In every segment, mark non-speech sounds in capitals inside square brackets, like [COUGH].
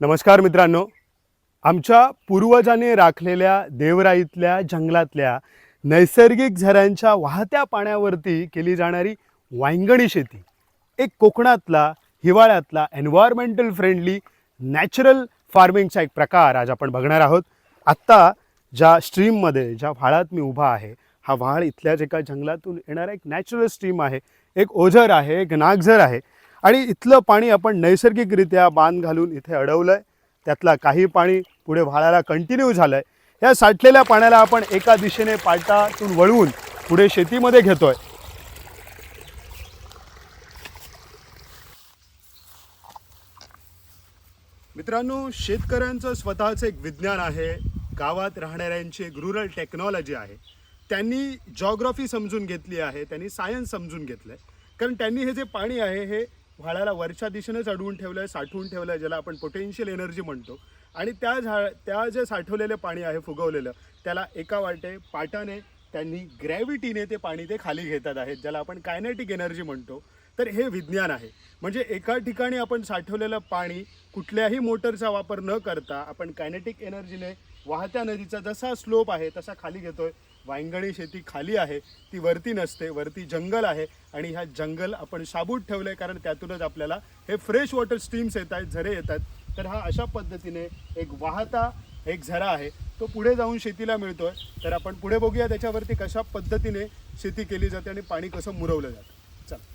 नमस्कार मित्रांनो. आमच्या पूर्वजांनी राखलेल्या देवराईतल्या जंगलातल्या नैसर्गिक झऱ्यांच्या वाहत्या पाण्यावरती केली जाणारी वांगणी शेती. एक कोकणातला हिवाळ्यातला एन्व्हायरमेंटल फ्रेंडली नॅचरल फार्मिंगचा एक प्रकार आज आपण बघणार आहोत. आत्ता ज्या स्ट्रीममध्ये ज्या व्हाळात मी उभा आहे हा व्हाळ इथल्याच एका जंगलातून येणारा एक नॅचरल स्ट्रीम आहे. एक ओझर आहे एक नागझर आहे. आणि इथलं पाणी आपण नैसर्गिकरित्या बांध घालून इथे अडवलं आहे त्यातला काही पाणी पुढे व्हाळाला कंटिन्यू झालं आहे या साठलेल्या पाण्याला आपण एका दिशेने पाटातून वळवून पुढे शेतीमध्ये घेतो आहे मित्रांनो शेतकऱ्यांचं स्वतःचं एक विज्ञान आहे. गावात राहणाऱ्यांची एक रुरल टेक्नॉलॉजी आहे. त्यांनी जॉग्रफी समजून घेतली आहे. त्यांनी सायन्स समजून घेतलं आहे कारण त्यांनी हे जे पाणी आहे हे व्हाळाला वरच्या दिशेनेच अडवून ठेवलं आहे साठवून ठेवलं आहे ज्याला आपण पोटेन्शियल एनर्जी म्हणतो. आणि त्या झा त्या जे साठवलेलं पाणी आहे फुगवलेलं त्याला एका वाटे पाटाने त्यांनी ग्रॅव्हिटीने ते पाणी ते खाली घेतात आहेत ज्याला आपण कायनेटिक एनर्जी म्हणतो. तर हे विज्ञान आहे. म्हणजे एका ठिकाणी आपण साठवलेलं पाणी कुठल्याही मोटरचा वापर न करता आपण कायनेटिक एनर्जीने वाहत्या नदीचा जसा स्लोप आहे तसा खाली घेतोय वायंगणी शेती खाली आहे ती वरती नसते वरती जंगल आहे आणि ह्या जंगल आपण साबूत आहे कारण त्यातूनच आपल्याला हे फ्रेश वॉटर स्ट्रीम्स येत आहेत झरे येतात तर हा अशा पद्धतीने एक वाहता एक झरा आहे. तो पुढे जाऊन शेतीला मिळतो आहे तर आपण पुढे बघूया त्याच्यावरती कशा पद्धतीने शेती केली जाते आणि पाणी कसं मुरवलं जातं चला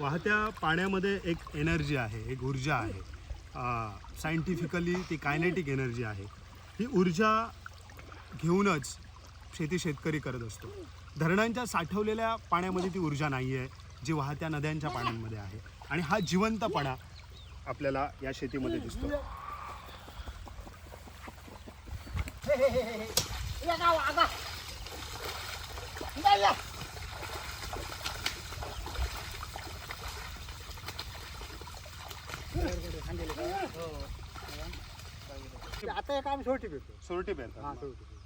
वाहत्या पाण्यामध्ये एक एनर्जी आहे एक ऊर्जा आहे सायंटिफिकली ती कायनेटिक एनर्जी आहे ही ऊर्जा घेऊनच शेती शेतकरी करत असतो धरणांच्या साठवलेल्या पाण्यामध्ये ती ऊर्जा नाही आहे जी वाहत्या नद्यांच्या पाण्यांमध्ये आहे आणि हा जिवंतपणा आपल्याला या शेतीमध्ये दिसतो या गाव आगा आता एक आम्ही सोडटी पेरतो सोरटी हा पेरतात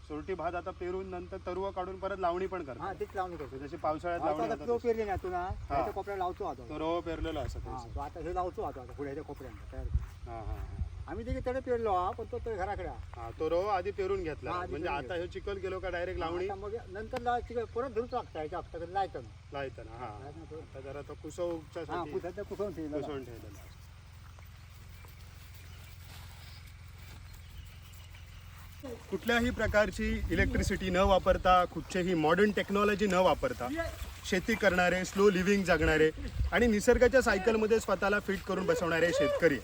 सोरटी भात आता पेरून नंतर तरुवा काढून परत लावणी पण हा करतात तीच लावणी करतो जशी पावसाळ्यात आता लावणी आता तो होतात पेरले ना तू ना त्याच्या कोपऱ्याला लावतो आता. तो रवा पेरलेला असं हा तो आता हे लावतो आता आता पुढे ह्याच्या कोपऱ्याला तयार हा हा हा. आम्ही तिथे तडे पेरलो हा पण तो तो घराकडे हा. हा तो रवा आधी पेरून घेतला. हा, आधी म्हणजे पेरून आता हे चिकल गेलो का डायरेक्ट लावणी? आता मग नंतर लावायची परत धरून लागतं ह्याच्या हप्त्याकडे लायचं लायताना हा. आता जरा तो कुसवच्या हा कुसं कुसवून ठेवलं कुसवून ठेवलेला. कुठल्याही प्रकारची इलेक्ट्रिसिटी न वापरता कुठचेही मॉडर्न टेक्नॉलॉजी न वापरता शेती करणारे स्लो लिव्हिंग जगणारे आणि निसर्गाच्या सायकलमध्ये स्वतःला फिट करून बसवणारे शेतकरी.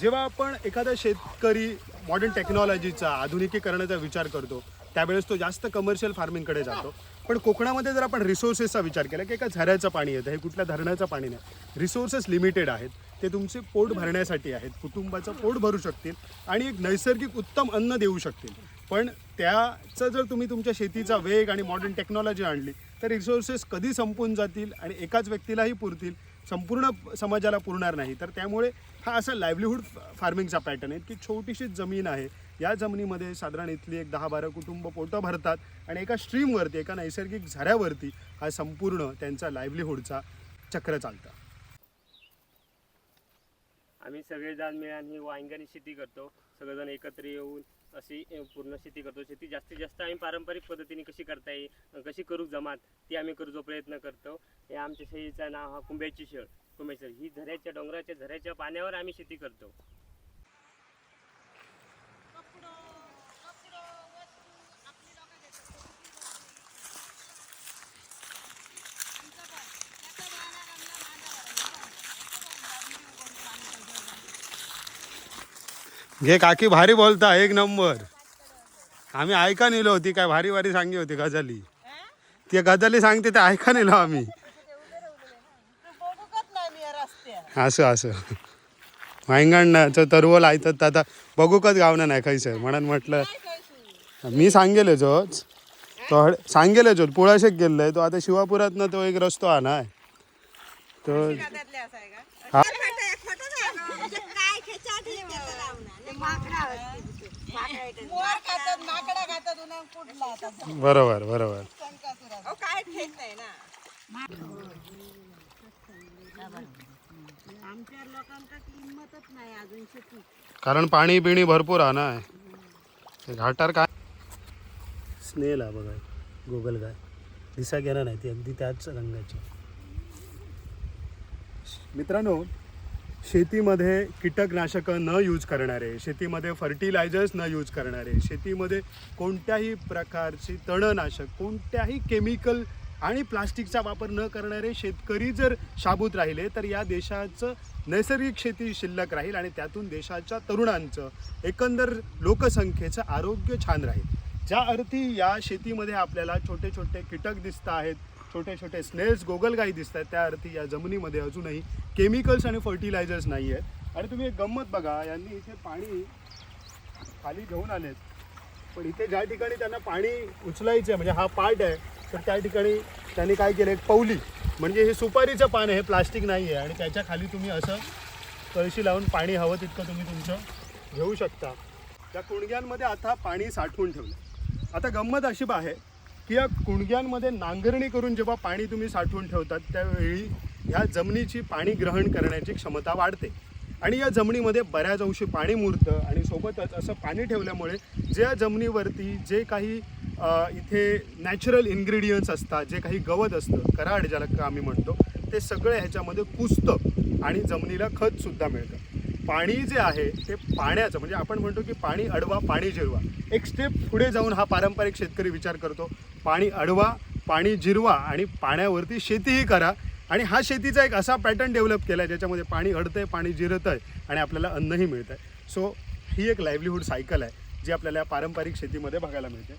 जेव्हा आपण एखादा शेतकरी मॉडर्न टेक्नॉलॉजीचा आधुनिकीकरणाचा विचार करतो त्यावेळेस तो जास्त कमर्शियल फार्मिंगकडे जातो. पण कोकणामध्ये जर आपण रिसोर्सेसचा विचार केला की एका झऱ्याचं पाणी येतं हे कुठल्या धरणाचं पाणी नाही. रिसोर्सेस लिमिटेड आहेत. ते तुमचे पोट भरण्यासाठी आहेत. कुटुंबाचं पोट भरू शकतील आणि एक नैसर्गिक उत्तम अन्न देऊ शकतील. पण त्याचं जर तुम्ही तुमच्या शेतीचा वेग आणि मॉडर्न टेक्नॉलॉजी आणली तर रिसोर्सेस कधी संपून जातील आणि एकाच व्यक्तीलाही पुरतील संपूर्ण समाजाला पुरणार नाही. तर त्यामुळे हा असा लाईव्हलीहूड फार्मिंगचा पॅटर्न आहे की छोटीशी जमीन आहे. या जमिनीमध्ये साधारण इथली एक दहा बारा कुटुंब पोटं भरतात आणि एका स्ट्रीमवरती एका नैसर्गिक झऱ्यावरती हा संपूर्ण त्यांचा लाईव्हलीहूडचा चक्र चालतं. आम्ही सगळेजण मिळून ही वांग्यानी शेती करतो. सगळेजण एकत्र येऊन अशी पूर्ण शेती करतो. शेती जास्तीत जास्त आम्ही पारंपरिक पद्धतीने कशी करता येईल कशी करू जमात ती आम्ही करूचा प्रयत्न करतो. हे आमच्या शेतीचं नाव हा कुंभ्याची शेळ. कुंभेश्वर ही झऱ्याच्या डोंगराच्या झऱ्याच्या पाण्यावर आम्ही शेती करतो. घे काकी भारी बोलता एक नंबर. आम्ही ऐका नेलो होती काय भारी भारी सांगी होती गजाली ती गजाली सांगते ते ऐका नेलो आम्ही. असं असं. वायंगणचं तरवो लायतात आता बघूकच गावना नाही खायचं म्हणून म्हटलं मी सांगेल जोच तो सांगेल जो पुळाशेक गेल्लंय तो आता शिवापुरातनं तो एक रस्तो आणाय. तो हा. मोर खातात माकडा खातात उन्हा कुठला आता? बरोबर बरोबर. अहो, काय ठेक नाही ना. आमच्या लोकांका किंमतच नाही अजून शेती. कारण पाणी पिणी भरपूर हा ना. ते घाटार काय? स्नेल हा बघा गुगल गाय दिसा गेला नाही ती अगदी त्याच रंगाची. मित्रांनो शेतीमध्ये कीटकनाशकं न यूज करणारे शेतीमध्ये फर्टिलायझर्स न यूज करणारे शेतीमध्ये कोणत्याही प्रकारची तणनाशक कोणत्याही केमिकल आणि प्लास्टिकचा वापर न करणारे शेतकरी जर शाबूत राहिले तर या देशाचं नैसर्गिक शेती शिल्लक राहील आणि त्यातून देशाच्या तरुणांचं एकंदर लोकसंख्येचं आरोग्य छान राहील. ज्या अर्थी या शेतीमध्ये आपल्याला छोटे छोटे कीटक दिसत आहेत छोटे छोटे स्नेल्स गोगलगाई दिसत आहेत त्या अर्थी या जमिनीमध्ये अजूनही. केमिकल्स आणि फर्टिलायझर्स नाही आहेत आणि तुम्ही एक गंमत बघा यांनी इथे पाणी खाली घेऊन आलेत. पण इथे ज्या ठिकाणी त्यांना पाणी उचलायचं आहे म्हणजे हा पार्ट आहे तर त्या ठिकाणी त्यांनी काय केलं एक पौली. म्हणजे हे सुपारीचं पान आहे हे प्लास्टिक नाही आहे आणि त्याच्याखाली तुम्ही असं कळशी लावून पाणी हवं तितकं तुम्ही तुमचं घेऊ शकता. त्या कुणग्यांमध्ये आता पाणी साठवून ठेवलं आता गंमत अशी आहे की या कुणग्यांमध्ये नांगरणी करून जेव्हा पाणी तुम्ही साठवून ठेवतात त्यावेळी ह्या जमिनीची पाणी ग्रहण करण्याची क्षमता वाढते. आणि या जमिनीमध्ये बऱ्याच अंशी पाणी मुरतं आणि सोबतच असं पाणी ठेवल्यामुळे ज्या जमिनीवरती जे काही इथे नॅचरल इन्ग्रेडियंट्स असतात जे काही गवत असतं कराड ज्याला आम्ही म्हणतो ते सगळे ह्याच्यामध्ये कुसतं आणि जमिनीला खतसुद्धा मिळतं. पाणी जे आहे ते पाण्याचं म्हणजे आपण म्हणतो की पाणी अडवा पाणी जिरवा. एक स्टेप पुढे जाऊन हा पारंपरिक शेतकरी विचार करतो. पाणी अडवा पाणी जिरवा आणि पाण्यावरती शेतीही करा. आणि हा शेतीचा एक असा पॅटर्न डेव्हलप केला आहे ज्याच्यामध्ये पाणी अडतंय पाणी जिरतं आहे आणि आपल्याला अन्नही मिळतं आहे सो ही एक लाईव्हलीहूड सायकल आहे जी आपल्याला पारंपरिक शेतीमध्ये बघायला मिळते.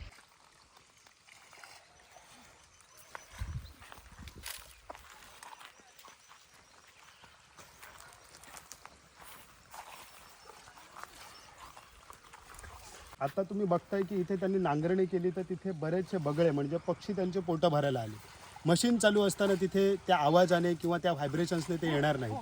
आता तुम्ही बघताय की इथे त्यांनी नांगरणी केली तर तिथे बरेचसे बगळे म्हणजे पक्षी त्यांचे पोटं भरायला आले. मशीन चालू असताना तिथे त्या आवाजाने किंवा त्या व्हायब्रेशन्सने ते येणार नाही.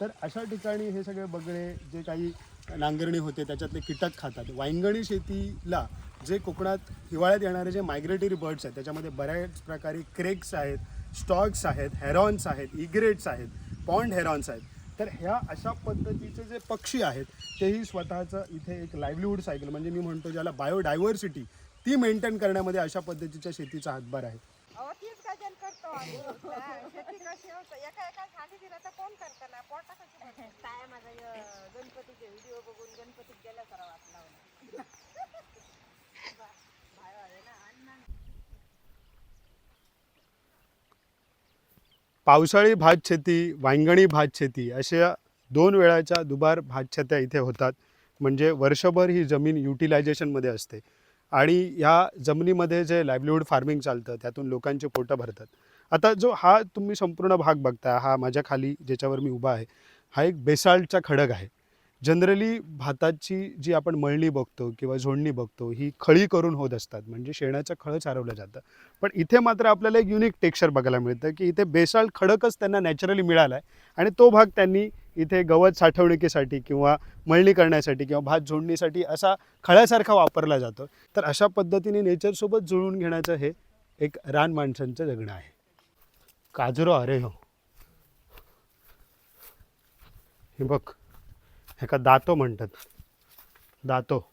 तर अशा ठिकाणी हे सगळे बगळे जे काही नांगरणी होते त्याच्यातले कीटक खातात. वांगणी शेतीला जे कोकणात हिवाळ्यात येणारे जे मायग्रेटरी बर्ड्स आहेत त्याच्यामध्ये बऱ्याच प्रकारे क्रेक्स आहेत स्टॉक्स आहेत हेरॉन्स आहेत इग्रेट्स आहेत पॉन्ड हेरॉन्स आहेत. तर ह्या अशा पद्धतीचे जे पक्षी आहेत तेही स्वतःचं इथे एक लाईव्हलीहूड सायकल म्हणजे मी म्हणतो ज्याला बायोडायव्हर्सिटी ती मेंटेन करण्यामध्ये अशा पद्धतीच्या शेतीचा हातभार आहे. अहो तीच गजल करतो आम्ही [LAUGHS] [LAUGHS] हा, शेती कशी होतं एका एका झाली दिलं तर कोण करतं ना पोटा कशी भरते? काय माझा य- गणपतीचे व्हिडिओ बघून गणपतीत गेल्या करा वाटला मला. बाहेर आले ना अण्णा पावसाळी भात शेती वांगणी भात शेती अशा दोन वेळाच्या दुबार भातशेत्या इथे होतात. म्हणजे वर्षभर ही जमीन युटिलायझेशनमध्ये असते. आणि या जमिनीमध्ये जे लाईव्हलीहूड फार्मिंग चालतं त्यातून लोकांचे पोटं भरतात. आता जो हा तुम्ही संपूर्ण भाग बघता हा माझ्या खाली ज्याच्यावर मी उभा आहे हा एक बेसाल्टचा खडक आहे. जनरली भाताची जी आपण मळणी बघतो किंवा झोडणी बघतो ही खळी करून होत असतात. म्हणजे शेणाचं खळं चारवलं जातं. पण इथे मात्र आपल्याला एक युनिक टेक्स्चर बघायला मिळतं की इथे बेसाळ खडकच त्यांना नॅचरली मिळाला आहे आणि तो भाग त्यांनी इथे गवत साठवणुकीसाठी किंवा मळणी करण्यासाठी किंवा भात झोडणीसाठी असा खळ्यासारखा वापरला जातो. तर अशा पद्धतीने नेचरसोबत जुळवून घेण्याचं हे एक रान माणसांचं जगणं आहे. काजरो अरे हो. हे बघ. ह्याका दातो म्हणतात. दातो.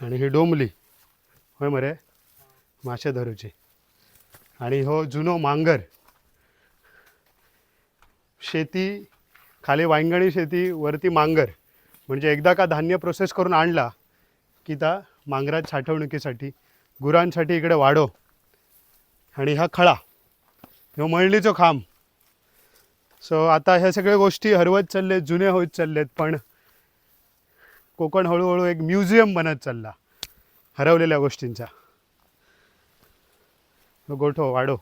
आणि ही डोंबली. होय मरे? मासे धरूची. आणि हो जुनो मांगर. शेती खाली वांगणी शेती वरती मांगर. म्हणजे एकदा का धान्य प्रोसेस करून आणला की त्या मांगरात साठवणुकीसाठी गुरांसाठी इकडे वाडो आणि हा खळा ह्यो मळणीचो खांब. सो आता ह्या सगळ्या गोष्टी हरवत चाललेत जुने होत चाललेत पण कोकण हळूहळू एक म्युझियम बनत चालला हरवलेल्या गोष्टींचा. गोठो वाढो.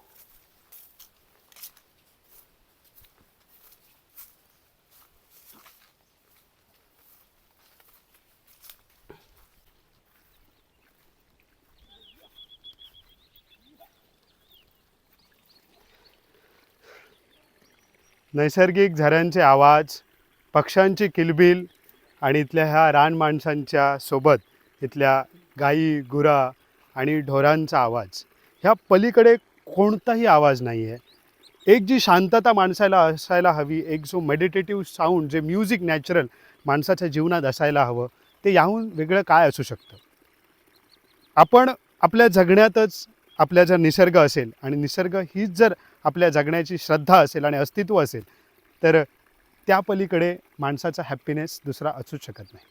नैसर्गिक झऱ्यांचे आवाज पक्ष्यांची किलबिल आणि इथल्या ह्या रान माणसांच्या सोबत इथल्या गाई गुरा आणि ढोरांचा आवाज. ह्या पलीकडे कोणताही आवाज नाही आहे एक जी शांतता माणसाला असायला हवी एक जो मेडिटेटिव्ह साऊंड जे म्युझिक नॅचरल माणसाच्या जीवनात असायला हवं ते याहून वेगळं काय असू शकतं? आपण आपल्या जगण्यातच आपल्या जर निसर्ग असेल आणि निसर्ग हीच जर आपल्या जगण्याची श्रद्धा असेल आणि अस्तित्व असेल तर त्या पलीकडे माणसाचा हॅपीनेस दुसरा असूच शकत नाही.